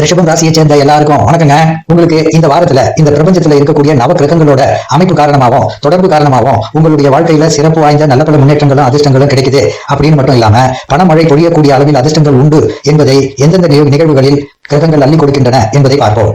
ரிஷபம் ராசியை சேர்ந்த எல்லாருக்கும் வணக்கங்க. உங்களுக்கு இந்த வாரத்துல இந்த பிரபஞ்சத்துல இருக்கக்கூடிய நவ கிரகங்களோட அமைப்பு காரணமாகவும் தொடர்பு காரணமாகவும் உங்களுடைய வாழ்க்கையில சிறப்பு வாய்ந்த நல்ல பல முன்னேற்றங்களும் அதிர்ஷ்டங்களும் கிடைக்குது. அப்படின்னு மட்டும் இல்லாம பணமழை பொழியக்கூடிய அளவில் அதிர்ஷ்டங்கள் உண்டு என்பதை எந்தெந்த நிகழ்வுகளில் கிரகங்கள் அள்ளி கொடுக்கின்றன என்பதை பார்ப்போம்.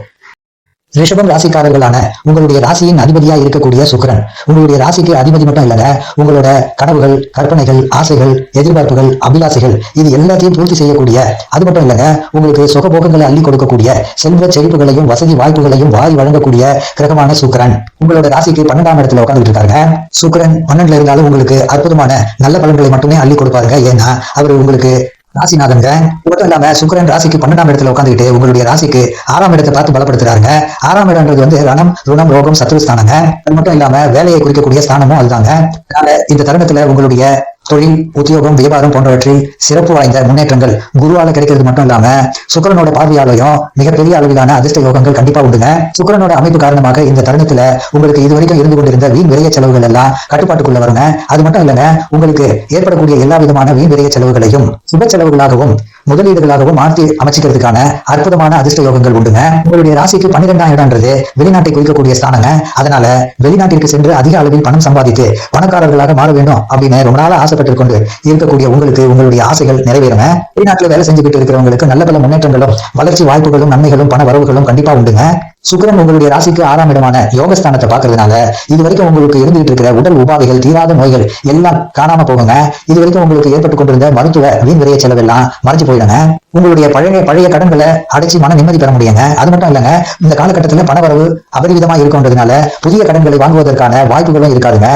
ரிஷபம் ராசிக்காரர்களான உங்களுடைய ராசியின் அதிபதியா இருக்கக்கூடிய சுக்கரன். உங்களுடைய ராசிக்கு அதிபதி மட்டும் இல்லைங்க உங்களோட கனவுகள் கற்பனைகள் ஆசைகள் எதிர்பார்ப்புகள் அபிலாசைகள் இது எல்லாத்தையும் பூர்த்தி செய்யக்கூடிய அது மட்டும் இல்லைங்க உங்களுக்கு சுகபோகங்களை அள்ளி கொடுக்கக்கூடிய செல்வ செழிப்புகளையும் வசதி வாய்ப்புகளையும் வாரி வழங்கக்கூடிய கிரகமான சுக்கரன். உங்களோட ராசிக்கு பன்னெண்டாம் இடத்துல உட்காந்துட்டு இருக்காங்க சுக்கரன் பன்னெண்டுல இருந்தாலும் உங்களுக்கு அற்புதமான நல்ல பலன்களை மட்டுமே அள்ளி கொடுப்பாருங்க. ஏன்னா அவர் உங்களுக்கு ராசிநாதங்க மட்டும் இல்லாம சுக்கரன் ராசிக்கு பன்னெண்டாம் இடத்துல உட்காந்துக்கிட்டு உங்களுடைய ராசிக்கு ஆறாம் இடத்தை பார்த்து பலப்படுத்துறாங்க ஆறாம் இடம்ன்றது வந்து ரணம் ருணம் ரோகம் சத்ரு ஸ்தானங்க. அது மட்டும் இல்லாம வேலையை குறிக்கக்கூடிய ஸ்தானமும் அதுதாங்க. அதனால இந்த தருணத்துல உங்களுடைய தொழில் உத்தியோகம் வியாபாரம் போன்றவற்றில் சிறப்பு வாய்ந்த முன்னேற்றங்கள் குருவால கிடைக்கிறது மட்டும் இல்லாம சுக்கரனோட பார்வையாலையும் மிகப்பெரிய அளவிலான அதிர்ஷ்ட யோகங்கள் கண்டிப்பா உண்டுங்க. சுக்கரனோட அமைப்பு காரணமாக இந்த தருணத்துல உங்களுக்கு இதுவரைக்கும் இருந்து கொண்டிருந்த வீண் விரைய செலவுகள் எல்லாம் கட்டுப்பாட்டுக்குள்ள வருங்க. அது மட்டும் இல்லைங்க உங்களுக்கு ஏற்படக்கூடிய எல்லா விதமான வீண் விரைய செலவுகளையும் சுப செலவுகளாகவும் முதலீடுகளாகவும் மாற்றி அமைச்சிக்கிறதுக்கான அற்புதமான அதிர்ஷ்ட யோகங்கள் உண்டுங்க. உங்களுடைய ராசிக்கு பன்னிரெண்டாம் இடம்ன்றது வெளிநாட்டை குறிக்கக்கூடிய ஸ்தானங்க. அதனால வெளிநாட்டிற்கு சென்று அதிக அளவில் பணம் சம்பாதித்து பணக்காரர்களாக மாற வேண்டும் அப்படின்னு ரொம்ப நாள ஆசைப்பட்டு கொண்டு இருக்கக்கூடிய உங்களுக்கு உங்களுடைய ஆசைகள் நிறைவேறுங்க. வெளிநாட்டுல வேலை செஞ்சுக்கிட்டு இருக்கிறவங்களுக்கு நல்ல பல முன்னேற்றங்களும் வளர்ச்சி வாய்ப்புகளும் நன்மைகளும் பண வரவுகளும் கண்டிப்பா உண்டுங்க. சுக்கரன் உங்களுடைய ராசிக்கு ஆறாம் இடமான யோகஸ்தானத்தை பார்க்கறதுனால இது வரைக்கும் உங்களுக்கு இருந்துகிட்டு இருக்கிற உடல் உபாதைகள் தீராத நோய்கள் எல்லாம் காணாம போகுங்க. இது வரைக்கும் உங்களுக்கு ஏற்பட்டு கொண்டிருந்த மருத்துவ வீண் விரைய செலவெல்லாம் மறைஞ்சு போயிடுங்க. உங்களுடைய பழைய பழைய கடன்களை அடைச்சி மன நிம்மதி பெற முடியுங்க. அது மட்டும் இல்லைங்க இந்த காலகட்டத்துல பணவரவு அபரிவிதமா இருக்குன்றதுனால புதிய கடன்களை வாங்குவதற்கான வாய்ப்புகளும் இருக்காதுங்க.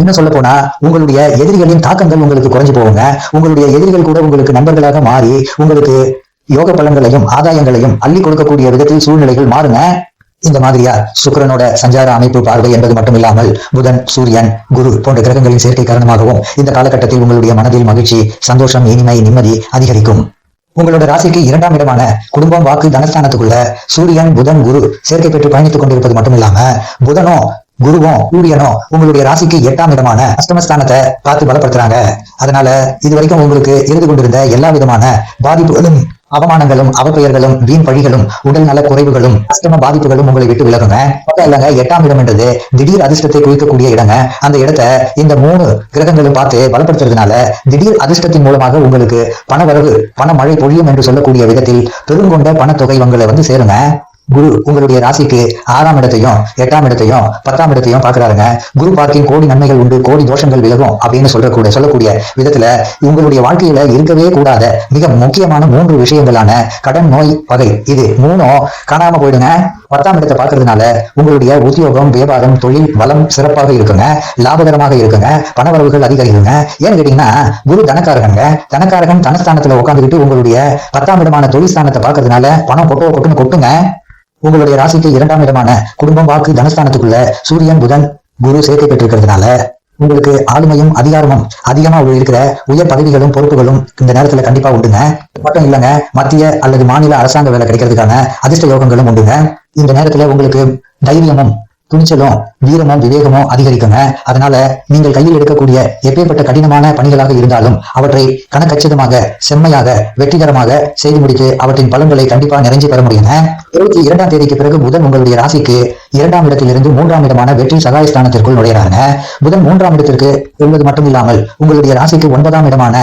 இன்னும் சொல்ல போனா உங்களுடைய எதிரிகளின் தாக்கங்கள் உங்களுக்கு குறைஞ்சு போகுங்க. உங்களுடைய எதிரிகள் கூட உங்களுக்கு நண்பர்களாக மாறி உங்களுக்கு யோக பலன்களையும் ஆதாயங்களையும் அள்ளி கொடுக்கக்கூடிய விதத்தில் சூழ்நிலைகள் மாறுங்க. இந்த மாதிரியா? சுக்கிரனோட சஞ்சார அமைப்பு பார்வை என்பது மட்டும் இல்லாமல் புதன் சூரியன் குரு போன்ற கிரகங்களின் சேர்க்கை காரணமாகவும் இந்த காலகட்டத்தில் உங்களுடைய மனதில் மகிழ்ச்சி சந்தோஷம் இனிமை நிம்மதி அதிகரிக்கும். உங்களோட ராசிக்கு இரண்டாம் இடமான குடும்பம் வாக்கு தனஸ்தானத்துக்குள்ள சூரியன் புதன் குரு சேர்க்கை பெற்று பயணித்துக் கொண்டிருப்பது மட்டும் இல்லாம புதனும் குருவும் சூரியனும் உங்களுடைய ராசிக்கு எட்டாம் இடமான அஷ்டமஸ்தானத்தை பார்த்து பலப்படுத்துறாங்க. அதனால இது வரைக்கும் உங்களுக்கு இருந்து கொண்டிருந்த எல்லா விதமான பாதிப்புகளும் அவமானங்களும் அவப்பெயர்களும் வீண் பழிகளும் உடல் நல குறைவுகளும் அஷ்டம பாதிப்புகளும் உங்களை விட்டு விலகுங்க. இல்லைங்க எட்டாம் இடம் என்றது திடீர் அதிர்ஷ்டத்தை குறிக்கக்கூடிய இடங்க. அந்த இடத்தை இந்த மூணு கிரகங்களும் பார்த்து பலப்படுத்துறதுனால திடீர் அதிர்ஷ்டத்தின் மூலமாக உங்களுக்கு பண வரவு பண மழை பொழியும் என்று சொல்லக்கூடிய விதத்தில் பெருங்கொண்ட பணத்தொகை உங்களை வந்து சேருங்க. குரு உங்களுடைய ராசிக்கு ஆறாம் இடத்தையும் எட்டாம் இடத்தையும் பத்தாம் இடத்தையும் பாக்குறாருங்க குரு பார்க்கின் கோடி நன்மைகள் உண்டு கோடி தோஷங்கள் விலகும் அப்படின்னு சொல்றக்கூடிய சொல்லக்கூடிய விதத்துல உங்களுடைய வாழ்க்கையில இருக்கவே கூடாத மிக முக்கியமான மூன்று விஷயங்களான கடன் நோய் பகை. இது மூணும் காணாம போயிடுங்க. பத்தாம் இடத்தை பார்க்கறதுனால உங்களுடைய உத்தியோகம் வியாபாரம் தொழில் வளம் சிறப்பாக இருக்குங்க. லாபகரமாக இருக்குங்க. பணவரவுகள் அதிகரிக்குங்க. ஏன்னு கேட்டீங்கன்னா குரு தனக்காரகங்க. தனக்காரகன் தனஸ்தானத்துல உட்காந்துக்கிட்டு உங்களுடைய பத்தாம் இடமான தொழில் ஸ்தானத்தை பார்க்கறதுனால பணம் கொட்டோ கொட்டுன்னு கொட்டுங்க. உங்களுடைய ராசிக்கு இரண்டாம் இடமான குடும்பம் வாக்கு தனஸ்தானத்துக்குள்ள சூரியன் புதன் குரு சேர்க்கை பெற்றிருக்கிறதுனால உங்களுக்கு ஆளுமையும் அதிகாரமும் அதிகமா இருக்கிற உயர் பதவிகளும் பொறுப்புகளும் இந்த நேரத்துல கண்டிப்பா உண்டுங்க. மட்டும் இல்லைங்க மத்திய அல்லது மாநில அரசாங்க வேலை கிடைக்கிறதுக்கான அதிர்ஷ்ட யோகங்களும் உண்டுங்க. இந்த நேரத்துல உங்களுக்கு தைரியமும் துணிச்சலும் வீரமும் விவேகமும் அதிகரிக்குங்க. அதனால நீங்கள் கையில் எடுக்கக்கூடிய எப்பேற்பட்ட கடினமான பணிகளாக இருந்தாலும் அவற்றை கணக்கச்சிதமாக செம்மையாக வெற்றிகரமாக செய்து முடித்து அவற்றின் பலன்களை கண்டிப்பா நிறைஞ்சு பெற முடியுங்க. இருபத்தி இரண்டாம் தேதிக்கு பிறகு புதன் உங்களுடைய ராசிக்கு இரண்டாம் இடத்திலிருந்து மூன்றாம் இடமான வெற்றி சகாயஸ்தானத்திற்குள் ஸ்தானத்திற்குள் புதன் மூன்றாம் இடத்திற்கு என்பது மட்டும் இல்லாமல் உங்களுடைய ராசிக்கு ஒன்பதாம் இடமான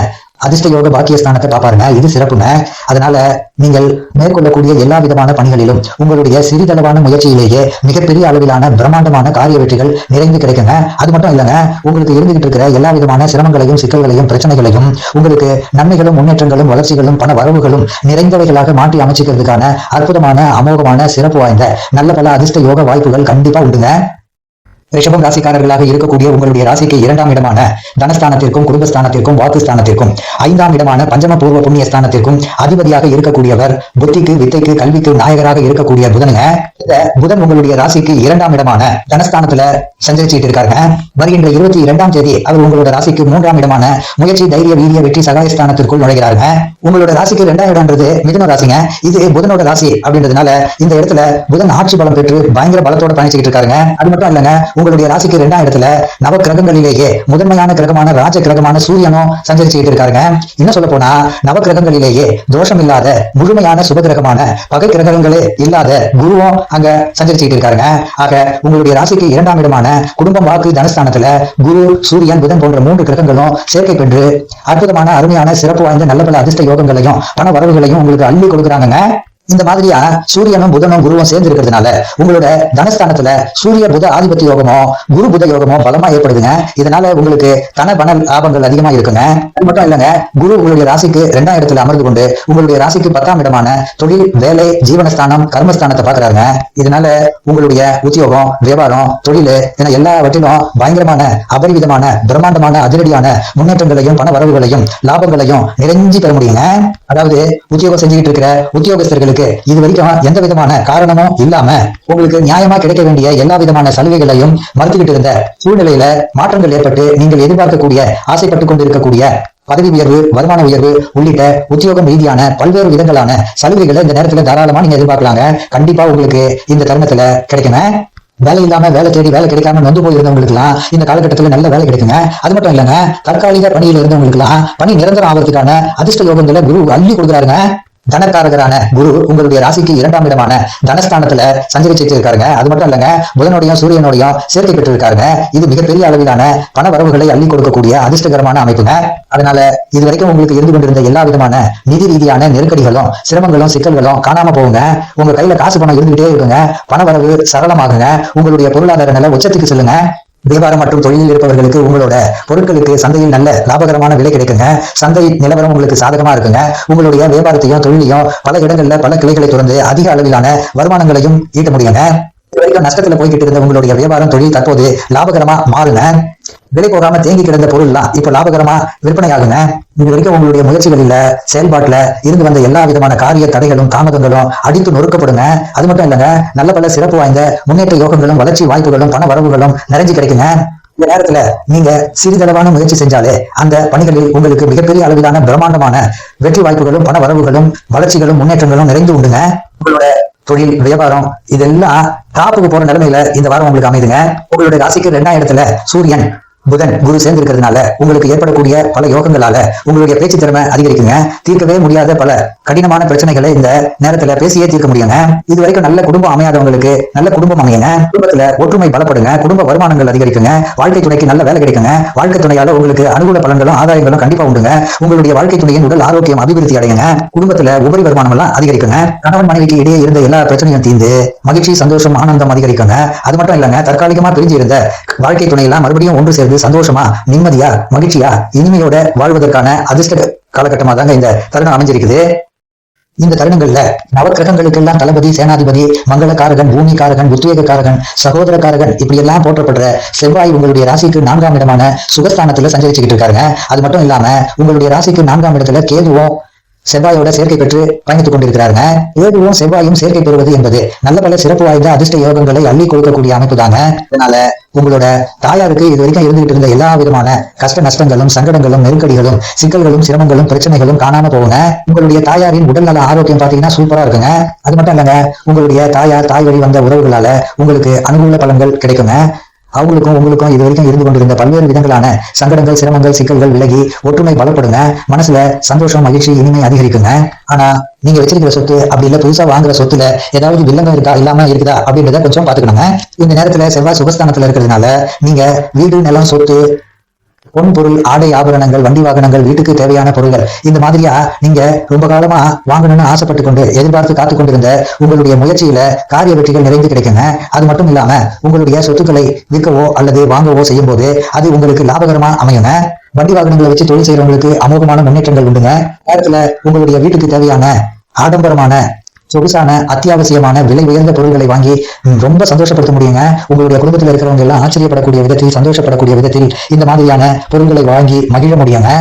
அதிர்ஷ்ட யோக பாக்கியஸ்தானத்தை பாப்பாருங்க இது சிறப்புங்க. அதனால நீங்கள் மேற்கொள்ளக்கூடிய எல்லா விதமான பணிகளிலும் உங்களுடைய சிறிதளவான முயற்சியிலேயே மிகப்பெரிய அளவிலான பிரம்மாண்டமான காரிய வெற்றிகள் நிறைந்து கிடைக்குங்க. அது மட்டும் இல்லைங்க உங்களுக்கு இருந்துகிட்டு இருக்கிற எல்லா விதமான சிரமங்களையும் சிக்கல்களையும் பிரச்சனைகளையும் உங்களுக்கு நன்மைகளும் முன்னேற்றங்களும் வளர்ச்சிகளும் பண வரவுகளும் நிறைந்தவைகளாக மாற்றி அமைச்சிக்கிறதுக்கான அற்புதமான அமோகமான சிறப்பு வாய்ந்த நல்ல பல அதிர்ஷ்ட யோக வாய்ப்புகள் கண்டிப்பா உண்டுங்க. ரிஷபம் ராசிக்காரர்களாக இருக்கக்கூடிய உங்களுடைய ராசிக்கு இரண்டாம் இடமான தனஸ்தானத்திற்கும் குடும்பஸ்தானத்திற்கும் வாக்குஸ்தானத்திற்கும் ஐந்தாம் இடமான பஞ்சம பூர்வ புண்ணிய ஸ்தானத்திற்கும் அதிபதியாக இருக்கக்கூடியவர் புத்திக்கு வித்தைக்கு கல்விக்கு நாயகராக இருக்கக்கூடிய புதனுங்க. இந்த புதன் உங்களுடைய ராசிக்கு இரண்டாம் இடமான தனஸ்தானத்துல சஞ்சரிச்சுட்டு இருக்காருங்க வருகின்ற இருபத்தி இரண்டாம் தேதி அவர் உங்களோட ராசிக்கு மூன்றாம் இடமான முயற்சி தைரிய வீரிய வெற்றி சகாயஸ்தானத்திற்குள் நுழைகிறாருங்க. உங்களோட ராசிக்கு இரண்டாம் இடம்ன்றது மிதுன ராசிங்க. இது புதனோட ராசி அப்படின்றதுனால இந்த இடத்துல புதன் ஆட்சி பலம் பெற்று பயங்கர பலத்தோட பயணிச்சுக்கிட்டு இருக்காருங்க அது மட்டும் இல்லைங்க உங்களுடைய ராசிக்கு இரண்டாம் இடத்துல நவ கிரகங்களிலேயே முதன்மையான கிரகமான ராஜ கிரகமான சூரியனும் சஞ்சரிச்சுட்டு இருக்காருங்க. என்ன சொல்ல போனா நவ கிரகங்களிலேயே தோஷம் இல்லாத முழுமையான சுப கிரகமான பகை கிரகங்களே இல்லாத குருவும் அங்க சஞ்சரிச்சுட்டு இருக்காருங்க. ஆக உங்களுடைய ராசிக்கு இரண்டாம் இடமான குடும்பம் வாக்கு தனஸ்தானத்துல குரு சூரியன் புதன் போன்ற மூன்று கிரகங்களும் சேர்க்கை பெற்று அற்புதமான அருமையான சிறப்பு வாய்ந்த நல்ல பல அதிர்ஷ்ட யோகங்களையும் பண வரவுகளையும் உங்களுக்கு அள்ளி கொடுக்குறாங்க இந்த மாதிரியா சூரியனும் புதனும் குருவும் சேர்ந்து இருக்கிறதுனால உங்களோட தனஸ்தானத்துல சூரிய புத ஆதிபத்திய யோகமோ குரு புத யோகமோ பலமா ஏற்படுதுங்க. இதனால உங்களுக்கு தன பண லாபங்கள் அதிகமா இருக்குங்க. அது மட்டும் இல்லைங்க குரு உங்களுடைய ராசிக்கு ரெண்டாம் இடத்துல அமர்ந்து கொண்டு உங்களுடைய ராசிக்கு பத்தாம் இடமான தொழில் வேலை ஜீவனஸ்தானம் கர்மஸ்தானத்தை பாக்குறாங்க இதனால உங்களுடைய உத்தியோகம் வியாபாரம் தொழில் என எல்லாவற்றிலும் பயங்கரமான அபரிவிதமான பிரம்மாண்டமான அதிரடியான முன்னேற்றங்களையும் பண வரவுகளையும் லாபங்களையும் நிறைஞ்சு பெற முடியுங்க. அதாவது உத்தியோகம் செஞ்சுக்கிட்டு இருக்கிற உத்தியோகஸ்தர்களுக்கு இது வரைக்கும் எந்த விதமான காரணமும் இல்லாம உங்களுக்கு நியாயமா கிடைக்க வேண்டிய எல்லா விதமான சலுகைகளையும் மறுத்துக்கிட்டு இருந்த சூழ்நிலையில மாற்றங்கள் ஏற்பட்டு நீங்கள் எதிர்பார்க்கக்கூடிய ஆசைப்பட்டுக் கொண்டிருக்கக்கூடிய பதவி உயர்வு வருமான உயர்வு உள்ளிட்ட உத்தியோகம் ரீதியான பல்வேறு விதங்களான சலுகைகளை இந்த நேரத்துல தாராளமா நீங்க எதிர்பார்க்கலாங்க. கண்டிப்பா உங்களுக்கு இந்த தருணத்துல கிடைக்குங்க. வேலை இல்லாம வேலை தேடி வேலை கிடைக்காம நொந்து போயிருந்தவங்களுக்குலாம் இந்த காலகட்டத்துல நல்ல வேலை கிடைக்குங்க. அது மட்டும் இல்லைங்க தற்காலிக பணியில் இருந்தவங்களுக்குலாம் பணி நிரந்தரம் ஆகிறதுக்கான அதிர்ஷ்ட யோகங்களை குரு அள்ளி கொடுக்குறாருங்க. தனக்காரகரான குரு உங்களுடைய ராசிக்கு இரண்டாம் இடமான தனஸ்தானத்துல சஞ்சரிச்சிட்டு இருக்காருங்க அது மட்டும் இல்லைங்க புதனோடையும் சூரியனோடையும் சேர்க்கை பெற்று இருக்காருங்க இது மிகப்பெரிய அளவிலான பண வரவுகளை அள்ளி கொடுக்கக்கூடிய அதிர்ஷ்டகரமான அமைப்புங்க. அதனால இது வரைக்கும் உங்களுக்கு இருந்து கொண்டிருந்த எல்லா விதமான நிதி ரீதியான நெருக்கடிகளும் சிரமங்களும் சிக்கல்களும் காணாம போகுங்க. உங்க கையில காசு பணம் இருந்துகிட்டே இருக்குங்க. பண வரவு சரளமாகுங்க. உங்களுடைய பொருளாதார நிலை உச்சத்துக்கு செல்லுங்க. வியாபாரம் மற்றும் தொழிலில் இருப்பவர்களுக்கு உங்களோட பொருட்களுக்கு சந்தையில் நல்ல லாபகரமான விலை கிடைக்குங்க. சந்தை நிலவரம் உங்களுக்கு சாதகமா இருக்குங்க. உங்களுடைய வியாபாரத்தையும் தொழிலையும் பல இடங்கள்ல பல கிளைகளை தொடர்ந்து அதிக அளவிலான வருமானங்களையும் ஈட்ட முடியுங்க. வரைக்கும் நஷ்டத்துல போய்கிட்டு இருந்த உங்களுடைய வியாபாரம் தொழில் தற்போது லாபகரமா மாறுங்க. விலை போகாம தேங்கி கிடந்த பொருள்லாம் இப்ப லாபகரமா விற்பனை ஆகுங்க இது வரைக்கும் உங்களுடைய முயற்சிகளில செயல்பாட்டுல இருந்து வந்த எல்லா விதமான காரிய தடைகளும் தாமதங்களும் அடித்து நொறுக்கப்படுங்க அது மட்டும் இல்லைங்க நல்ல பல சிறப்பு வாய்ந்த முன்னேற்ற யோகங்களும் வளர்ச்சி வாய்ப்புகளும் பண வரவுகளும் நிறைஞ்சு கிடைக்குங்க. இந்த நேரத்துல நீங்க சிறிதளவான முயற்சி செஞ்சாலே அந்த பணிகளில் உங்களுக்கு மிகப்பெரிய அளவிலான பிரம்மாண்டமான வெற்றி வாய்ப்புகளும் பண வரவுகளும் வளர்ச்சிகளும் முன்னேற்றங்களும் நிறைந்து உண்டுங்க. உங்களோட தொழில் வியாபாரம் இதெல்லாம் காப்புக்கு போற நிலைமையில இந்த வாரம் உங்களுக்கு அமைதுங்க. உங்களுடைய ராசிக்கு ரெண்டாம் இடத்துல சூரியன் புதன் குரு சேர்ந்து இருக்கிறதுனால உங்களுக்கு ஏற்படக்கூடிய பல யோகங்களால உங்களுடைய பேச்சு திறமை அதிகரிக்குங்க. தீர்க்கவே முடியாத பல கடினமான பிரச்சனைகளை இந்த நேரத்துல பேசியே தீர்க்க முடியுங்க. இது வரைக்கும் நல்ல குடும்பம் அமையாதவங்களுக்கு நல்ல குடும்பம் அமையுங்க. குடும்பத்துல ஒற்றுமை பலப்படுங்க. குடும்ப வருமானங்கள் அதிகரிக்குங்க. வாழ்க்கை துணைக்கு நல்ல வேலை கிடைக்குங்க. வாழ்க்கை துணையால உங்களுக்கு அனுகூல பலன்களும் ஆதாயங்களும் கண்டிப்பா உண்டுங்க. உங்களுடைய வாழ்க்கை துணையின் உடல் ஆரோக்கியம் அபிவிருத்தி அடையுங்க. குடும்பத்துல உபரி வருமானம் எல்லாம் அதிகரிக்குங்க. கணவன் மனைவிக்கு இடையே இருந்த எல்லா பிரச்சனையும் தீர்ந்து மகிழ்ச்சி சந்தோஷம் ஆனந்தம் அதிகரிக்குங்க. அது மட்டும் இல்லைங்க தற்காலிகமா பிரிஞ்சு இருந்த வாழ்க்கை துணையெல்லாம் மறுபடியும் ஒன்று சேர்ந்து சந்தோஷமா நிம்மதியா மகிழ்ச்சியா இனிமையோட வாழ்வதற்கான அதிர்ஷ்ட காலகட்டமா தாங்க இந்த தருணம் அமைஞ்சிருக்குது. இந்த தருணங்கள்ல நவக்கிரகங்களுக்கெல்லாம் தளபதி சேனாதிபதி மங்களக்காரகன் பூமிகாரகன் உத்வேகக்காரகன் சகோதரக்காரகன் இப்படி எல்லாம் போற்றப்படுற செவ்வாய் உங்களுடைய ராசிக்கு நான்காம் இடமான சுகஸ்தானத்துல சஞ்சரிச்சுக்கிட்டு இருக்காருங்க. அது மட்டும் இல்லாம உங்களுடைய ராசிக்கு நான்காம் இடத்துல கேதுவும் செவ்வாயோட சேர்க்கை பெற்று பயணித்துக் கொண்டிருக்கிறாருங்க. ஏதுவும் செவ்வாயும் சேர்க்கை பெறுவது என்பது நல்ல பல சிறப்பு வாய்ந்த அதிர்ஷ்ட யோகங்களை அள்ளி கொடுக்கக்கூடிய அமைப்பு தாங்க இதனால உங்களோட தாயாருக்கு இது வரைக்கும் இருந்துகிட்டு இருந்த எல்லா விதமான கஷ்ட நஷ்டங்களும் சங்கடங்களும் நெருக்கடிகளும் சிக்கல்களும் சிரமங்களும் பிரச்சனைகளும் காணாம போகுங்க. உங்களுடைய தாயாரின் உடல்நல ஆரோக்கியம் பாத்தீங்கன்னா சூப்பரா இருக்குங்க. அது மட்டும் இல்லைங்க உங்களுடைய தாயார் தாய் வழி வந்த உறவுகளால உங்களுக்கு அனுகூல பலன்கள் கிடைக்குங்க. அவங்களுக்கும் உங்களுக்கும் இது வரைக்கும் இருந்து கொண்டிருந்த பல்வேறு விதங்களான சங்கடங்கள் சிரமங்கள் சிக்கல்கள் விலகி ஒற்றுமை பலப்படுங்க. மனசுல சந்தோஷம் மகிழ்ச்சி இனிமை அதிகரிக்குங்க. ஆனா நீங்க வச்சிருக்கிற சொத்து அப்படி இல்ல புதுசா வாங்குற சொத்துல ஏதாவது வில்லங்கம் இருக்கா இல்லாம இருக்குதா அப்படின்றத கொஞ்சம் பாத்துக்கணுங்க இந்த நேரத்துல செவ்வாய் சுகஸ்தானத்துல இருக்கிறதுனால நீங்க வீடு நிலம் சொத்து பொன் பொருள் ஆடை ஆபரணங்கள் வண்டி வாகனங்கள் வீட்டுக்கு தேவையான பொருள்கள். இந்த மாதிரியா நீங்க ரொம்ப காலமா வாங்கணும்னு ஆசைப்பட்டு கொண்டு எதிர்பார்த்து காத்து கொண்டிருந்த உங்களுடைய முயற்சியில காரிய வெற்றிகள் நிறைந்து கிடைக்குங்க. அது மட்டும் இல்லாம உங்களுடைய சொத்துக்களை விற்கவோ அல்லது வாங்கவோ செய்யும் போது அது உங்களுக்கு லாபகரமா அமையுங்க. வண்டி வாகனங்களை வச்சு தொழில் செய்யறவங்களுக்கு அமோகமான முன்னேற்றங்கள் உண்டுங்க. நேரத்துல உங்களுடைய வீட்டுக்கு தேவையான ஆடம்பரமான சொகுசான அத்தியாவசியமான விலை உயர்ந்த பொருட்களை வாங்கி ரொம்ப சந்தோஷப்படுத்த முடியுங்க. உங்களுடைய குடும்பத்தில் இருக்கிறவங்க எல்லாம் ஆச்சரியப்படக்கூடிய விதத்தில் சந்தோஷப்படக்கூடிய விதத்தில் இந்த மாதிரியான பொருட்களை வாங்கி மகிழ முடியுங்க.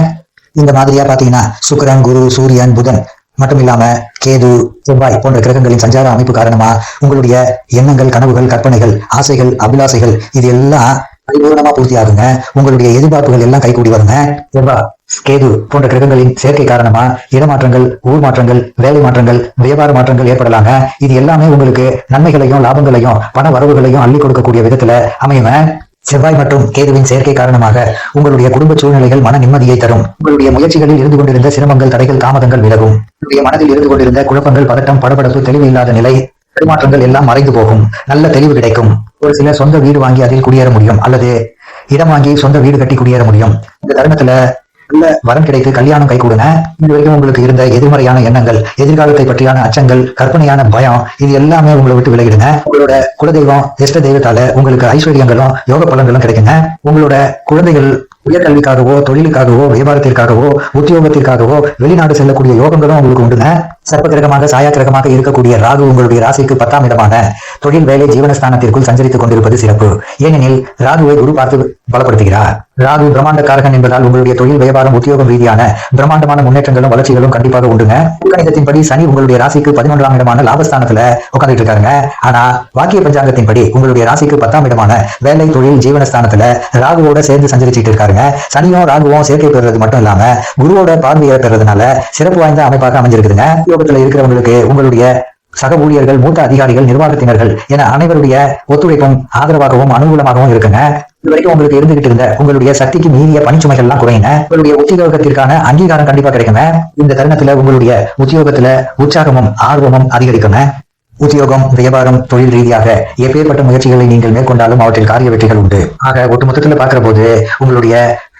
இந்த மாதிரியா பாத்தீங்கன்னா சுக்கரன் குரு சூரியன் புதன் மட்டும் இல்லாம கேது செவ்வாய் போன்ற கிரகங்களின் சஞ்சார அமைப்பு காரணமா உங்களுடைய எண்ணங்கள் கனவுகள் கற்பனைகள் ஆசைகள் அபிலாசைகள் இது எல்லாம் பரிபூர்ணமா பூர்த்தி ஆகுங்க உங்களுடைய எதிர்பார்ப்புகள் எல்லாம் கைகூடி வருங்க. செவ்வா கேது போன்ற கிரகங்களின் சேர்க்கை காரணமா இடமாற்றங்கள் ஊர் மாற்றங்கள் வேலை மாற்றங்கள் வியாபார மாற்றங்கள் ஏற்படலாங்க. இது எல்லாமே உங்களுக்கு நன்மைகளையும் லாபங்களையும் பண வரவுகளையும் அள்ளி கொடுக்கக்கூடிய விதத்துல அமையுங்க. செவ்வாய் மற்றும் கேதுவின் சேர்க்கை காரணமாக உங்களுடைய குடும்ப சூழ்நிலைகள் மன நிம்மதியை தரும். உங்களுடைய முயற்சிகளில் இருந்து கொண்டிருந்த சிரமங்கள் தடைகள் தாமதங்கள் விலகும். உங்களுடைய மனதில் இருந்து கொண்டிருந்த குழப்பங்கள் பதட்டம் படபடப்பு தெளிவு இல்லாத நிலை பெருமாற்றங்கள் எல்லாம் மறைந்து போகும். நல்ல தெளிவு கிடைக்கும். ஒரு சில சொந்த வீடு வாங்கி அதில் குடியேற முடியும். அல்லது இடம் வாங்கி சொந்த வீடு கட்டி குடியேற முடியும். இந்த தருணத்துல வரம் கிடைத்து கல்யாணம் கை கொடுங்க இது வரைக்கும் உங்களுக்கு இருந்த எதிர்மறையான எண்ணங்கள் எதிர்காலத்தை பற்றியான அச்சங்கள் கற்பனையான பயம் இது எல்லாமே உங்களை விட்டு விலகிடுங்க. உங்களோட குலதெய்வம் இஷ்ட தெய்வத்தால உங்களுக்கு ஐஸ்வர்யங்களும் யோக பலன்களும் கிடைக்குங்க. உங்களோட குழந்தைகள் உயர்கல்விக்காகவோ தொழிலுக்காகவோ வியாபாரத்திற்காகவோ உத்தியோகத்திற்காகவோ வெளிநாடு செல்லக்கூடிய யோகங்களும் உங்களுக்கு உண்டுங்க. சர்ப்ப கிரகமாக சாயா கிரகமாக இருக்கக்கூடிய ராகு உங்களுடைய ராசிக்கு பத்தாம் இடமான தொழில் வேலை ஜீவனஸ்தானத்திற்குள் சஞ்சரித்துக் கொண்டிருப்பது சிறப்பு. ஏனெனில் ராகுவை குரு பார்த்து பலப்படுத்துகிறார். ராகு பிரம்மாண்ட காரகன் என்பதால் உங்களுடைய தொழில் வியாபாரம் உத்தியோகம் ரீதியான பிரம்மாண்டமான முன்னேற்றங்களும் வளர்ச்சிகளும் கண்டிப்பாக உண்டுங்க. கணிதத்தின்படி சனி உங்களுடைய ராசிக்கு பதினொன்றாம் இடமான லாபஸ்தானத்துல உட்காந்துட்டு இருக்காருங்க ஆனா வாக்கிய பஞ்சாங்கத்தின்படி உங்களுடைய ராசிக்கு பத்தாம் இடமான வேலை தொழில் ஜீவனஸ்தானத்துல ராகுவோட சேர்ந்து சஞ்சரிச்சிட்டு பாருங்க சனியும் ராகுவும் சேர்க்கை பெறுறது மட்டும் இல்லாம குருவோட பார்வையை பெறதுனால சிறப்பு வாய்ந்த அமைப்பாக அமைஞ்சிருக்குதுங்க. யோகத்துல இருக்கிறவங்களுக்கு உங்களுடைய சக ஊழியர்கள் மூத்த அதிகாரிகள் நிர்வாகத்தினர்கள் என அனைவருடைய ஒத்துழைப்பும் ஆதரவாகவும் அனுகூலமாகவும் இருக்குங்க. இதுவரைக்கும் உங்களுக்கு இருந்துகிட்டு இருந்த உங்களுடைய சக்திக்கு மீறிய பணிச்சுமைகள் எல்லாம் குறையுங்க. உங்களுடைய உத்தியோகத்திற்கான அங்கீகாரம் கண்டிப்பா கிடைக்குங்க. இந்த தருணத்துல உங்களுடைய உத்தியோகத்துல உற்சாகமும் ஆர்வமும் அதிகரிக்குங்க. உத்தியோகம் வியாபாரம் தொழில் ரீதியாக எப்பேற்பட்ட முயற்சிகளை நீங்கள் மேற்கொண்டாலும் அவற்றில் காரிய வெற்றிகள் உண்டு. ஆக ஒட்டுமொத்தத்துல பாக்குற போது உங்களுடைய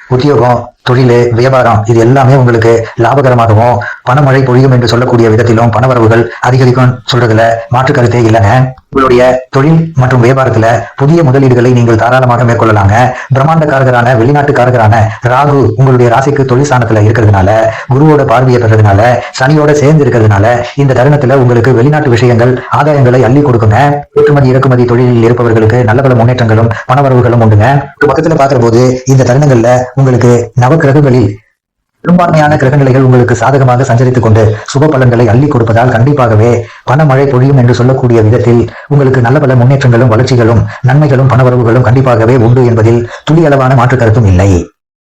உத்தியோகம் தொழில் வியாபாரம் இது எல்லாமே உங்களுக்கு லாபகரமாகவும் பணமழை பொழியும் என்று சொல்லக்கூடிய விதத்திலும் பணவரவுகள் அதிகரிக்கும் சொல்றதுல மாற்று கருத்தே இல்லைங்க. உங்களுடைய தொழில் மற்றும் வியாபாரத்துல புதிய முதலீடுகளை நீங்கள் தாராளமாக மேற்கொள்ளலாங்க. பிரம்மாண்டக்காரகரான வெளிநாட்டுக்காரகரான ராகு உங்களுடைய ராசிக்கு தொழில் ஸ்தானத்துல இருக்கிறதுனால குருவோட பார்வையை பெறதுனால சனியோட சேர்ந்து இருக்கிறதுனால இந்த தருணத்துல உங்களுக்கு வெளிநாட்டு விஷயங்கள் ஆதாயங்களை அள்ளி கொடுக்குங்க. ஏற்றுமதி இறக்குமதி தொழிலில் இருப்பவர்களுக்கு நல்ல பல முன்னேற்றங்களும் பணவரவுகளும் உண்டுங்க. பக்கத்துல பாக்குற போது இந்த தருணங்கள்ல உங்களுக்கு நவ நவகிரகங்களில் பெரும்பான்மையான கிரகநிலைகள் உங்களுக்கு சாதகமாக சஞ்சரித்துக் கொண்டு சுப பலன்களை அள்ளி கொடுப்பதால் கண்டிப்பாகவே பணமழை பொழியும் என்று சொல்லக்கூடிய விதத்தில் உங்களுக்கு நல்ல பல முன்னேற்றங்களும் வளர்ச்சிகளும் நன்மைகளும் பணவரவுகளும் கண்டிப்பாகவே உண்டு என்பதில் துளி அளவான மாற்று கருத்தும் இல்லை.